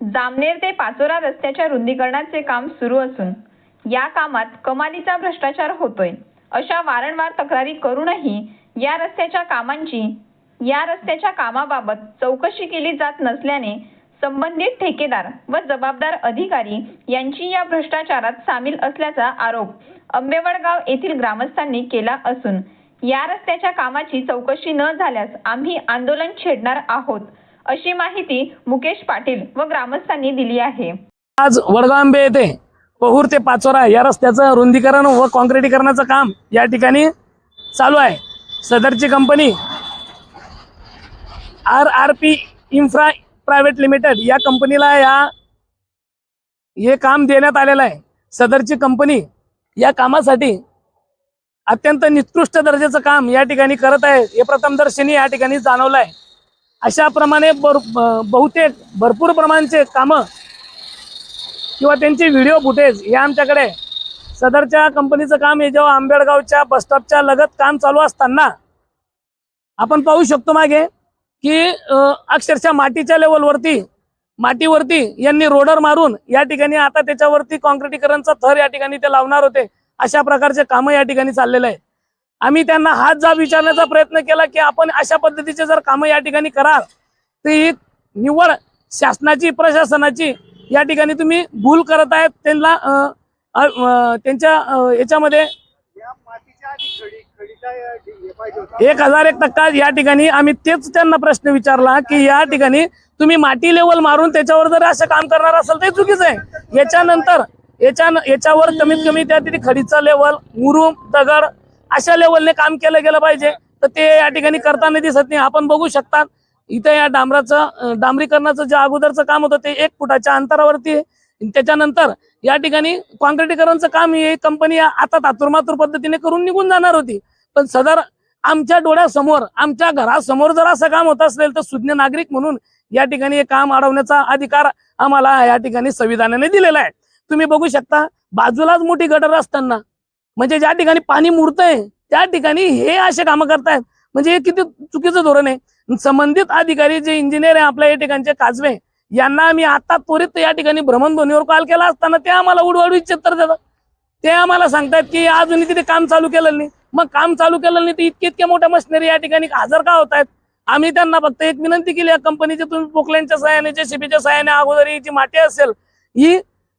जामनेर ते पाचोरा रस्त्याच्या रुंदीकरणाचे काम सुरू असून या कामात कमालीचा भ्रष्टाचार होतोय. अशा वारंवार तक्रारी करूनही या रस्त्याच्या कामांची या रस्त्याच्या कामाबाबत चौकशी केली जात नसल्याने संबंधित ठेकेदार व जबाबदार अधिकारी यांची या भ्रष्टाचारात सामील असल्याचा आरोप आंबेवडगाव येथील ग्रामस्थांनी केला असून या रस्त्याच्या कामाची चौकशी न झाल्यास आम्ही आंदोलन छेडणार आहोत अशी माहिती मुकेश पाटील व ग्रामस्थांनी दिली आहे. आज वडगांबे येथे पहूर ते पाचोरा या रस्त्याचं रुंदीकरण व कॉन्क्रिटीकरणाचं काम या ठिकाणी चालू आहे. सदरची company R R P infra private limited या कंपनीला या हे काम देण्यात आलेलं आहे. सदरची कंपनी या कामासाठी अत्यंत निकृष्ट दर्जाचं काम या ठिकाणी करत आहे. हे प्रथमदर्शनी या ठिकाणी जाणवलं आहे. अशा प्रमाणे बर बहुतेक भरपूर प्रमाणचे कामं किंवा त्यांचे व्हिडिओ फुटेज हे आमच्याकडे सदरच्या कंपनीचं काम हे जेव्हा आंबेडगावच्या बसस्टॉपच्या लगत काम चालू असताना आपण पाहू शकतो मागे की अक्षरशः मातीच्या लेवलवरती मातीवरती यांनी रोडर मारून या ठिकाणी आता त्याच्यावरती कॉन्क्रिटीकरणचा थर या ठिकाणी ते लावणार होते. अशा प्रकारचे कामं या ठिकाणी चाललेलं आहे. आम्ही त्यांना हात जा विचारण्याचा प्रयत्न केला की आपण अशा पद्धतीचे जर कामं या ठिकाणी कराल तर ही निव्वळ शासनाची प्रशासनाची या ठिकाणी तुम्ही भूल करत आहेत. त्यांना त्यांच्या याच्यामध्ये एक हजार एक टक्का या ठिकाणी आम्ही तेच त्यांना प्रश्न विचारला की या ठिकाणी तुम्ही माती लेवल मारून त्याच्यावर जर असं काम करणार असाल तर चुकीचं आहे. याच्यानंतर याच्या याच्यावर कमीत कमी त्या तिथे खडीचा लेवल मुरुम दगड अशा लेवलने काम केलं गेलं पाहिजे. तर ते या ठिकाणी करताना दिसत नाही. आपण बघू शकता इथं या डांबराचं डांबरीकरणाचं जे अगोदरचं काम होतं ते एक फुटाच्या अंतरावरती त्याच्यानंतर या ठिकाणी कॉन्क्रिटीकरणचं काम ही कंपनी आता तातुरमातुर पद्धतीने करून निघून जाणार होती. पण सदर आमच्या डोळ्यासमोर आमच्या घरासमोर जर असं काम होत असेल तर सुज्ञ नागरिक म्हणून या ठिकाणी हे काम अडवण्याचा अधिकार आम्हाला या ठिकाणी संविधानाने दिलेला आहे. तुम्ही बघू शकता बाजूलाच मोठी गटर असताना म्हणजे ज्या ठिकाणी पाणी मुरतंय त्या ठिकाणी हे असे कामं करतायत. म्हणजे हे किती चुकीचं धोरण आहे. संबंधित अधिकारी जे इंजिनियर आहे आपल्या या ठिकाणचे काजवे यांना आम्ही आता त्वरित या ठिकाणी भ्रमणध्वनीवर कॉल केला असताना ते आम्हाला उडवाडू इच्छित देतात. ते आम्हाला सांगतात की अजून तिथे काम चालू केलं नाही. मग काम चालू केलं नाही तर इतके इतक्या मोठ्या मशिनरी या ठिकाणी हजर का होत आहेत आम्ही त्यांना फक्त एक विनंती केली या कंपनीच्या तुम्ही पोकलँडच्या सहाय्याने जेसीबीच्या सहाय्याने अगोदर ही जी माती असेल ही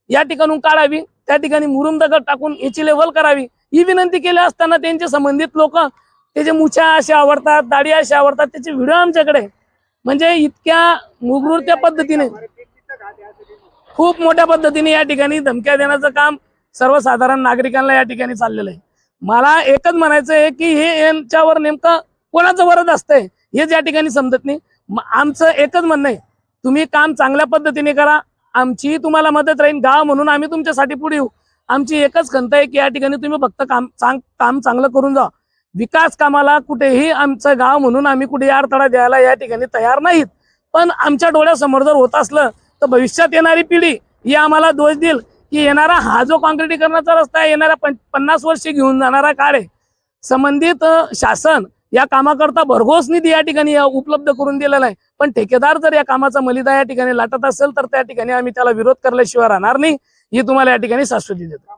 या ठिकाणून काढावी. त्या ठिकाणी मुरुम दगड टाकून याची लेवल करावी. ही विनंती केली असताना त्यांचे संबंधित लोक त्याचे मुछ्या अशा आवडतात दाढी अशा आवडतात त्याचे व्हिडिओ आमच्याकडे म्हणजे इतक्या मुगरूर पद्धतीने खूप मोठ्या पद्धतीने या ठिकाणी धमक्या देण्याचं काम सर्वसाधारण नागरिकांना या ठिकाणी चाललेलं आहे. मला एकच म्हणायचं आहे की हे यांच्यावर नेमकं कोणाचं वरद असतंय हेच या ठिकाणी समजत नाही. आमचं एकच म्हणणं आहे तुम्ही काम चांगल्या पद्धतीने करा आमची तुम्हाला मदत राहील गाव म्हणून आम्ही तुमच्यासाठी पुढे येऊ. आमची एकच खंत आहे की या ठिकाणी तुम्ही फक्त काम चांग काम चांगलं करून जा. विकास कामाला कुठेही आमचं गाव म्हणून आम्ही कुठेही अडथळा द्यायला या ठिकाणी तयार नाहीत. पण आमच्या डोळ्यासमोर जर होत असलं तर भविष्यात येणारी पिढी ही आम्हाला दोष देईल की येणारा हा जो कॉन्क्रिटीकरणाचा रस्ता आहे येणारा पन्नास वर्षे घेऊन जाणारा काळ आहे. संबंधित शासन या कामाकरता भरघोस निधी या ठिकाणी उपलब्ध करून दिलेला आहे. पण ठेकेदार जर या कामाचा मलिदा या ठिकाणी लाटत असेल तर त्या ठिकाणी आम्ही त्याला विरोध करल्याशिवाय राहणार नाही. ही तुम्हाला या ठिकाणी शाश्वती देतो.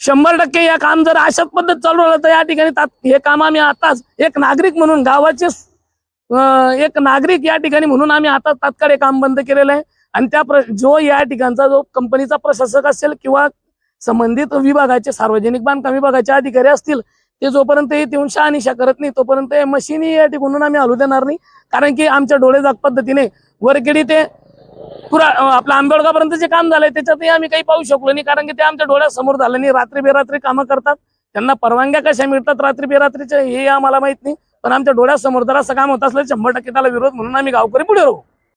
शंभर टक्के या काम जर अशाच पद्धत चालू राहिलं तर या ठिकाणी हे काम आम्ही आताच एक नागरिक म्हणून गावाचे एक नागरिक या ठिकाणी म्हणून आम्ही आता तात्काळ हे काम बंद केलेलं आहे. आणि त्या प्र- जो या ठिकाणचा जो कंपनीचा प्रशासक असेल किंवा संबंधित विभागाचे सार्वजनिक बांधकाम विभागाचे अधिकारी असतील ते जोपर्यंत हे येऊन शहानिशा करत नाही तोपर्यंत मशिनी मशीनी या ठिकाणून आम्ही हलू देणार नाही. कारण की आमच्या डोळे जाग पद्धतीने वरखेडी ते पुरा आपलं आंबेडगावपर्यंत जे काम झालंय त्याच्यातही आम्ही काही पाहू शकलो नाही. कारण की ते आमच्या डोळ्यासमोर झालं नाही. रात्री बेरात्री कामं करतात. त्यांना परवानग्या कशा मिळतात रात्री बेरात्रीच्या हे आम्हाला माहीत नाही. पण आमच्या डोळ्यासमोर जर असं काम होत असलं शंभर टक्के त्याला विरोध म्हणून आम्ही गावकरी पुढे राहू.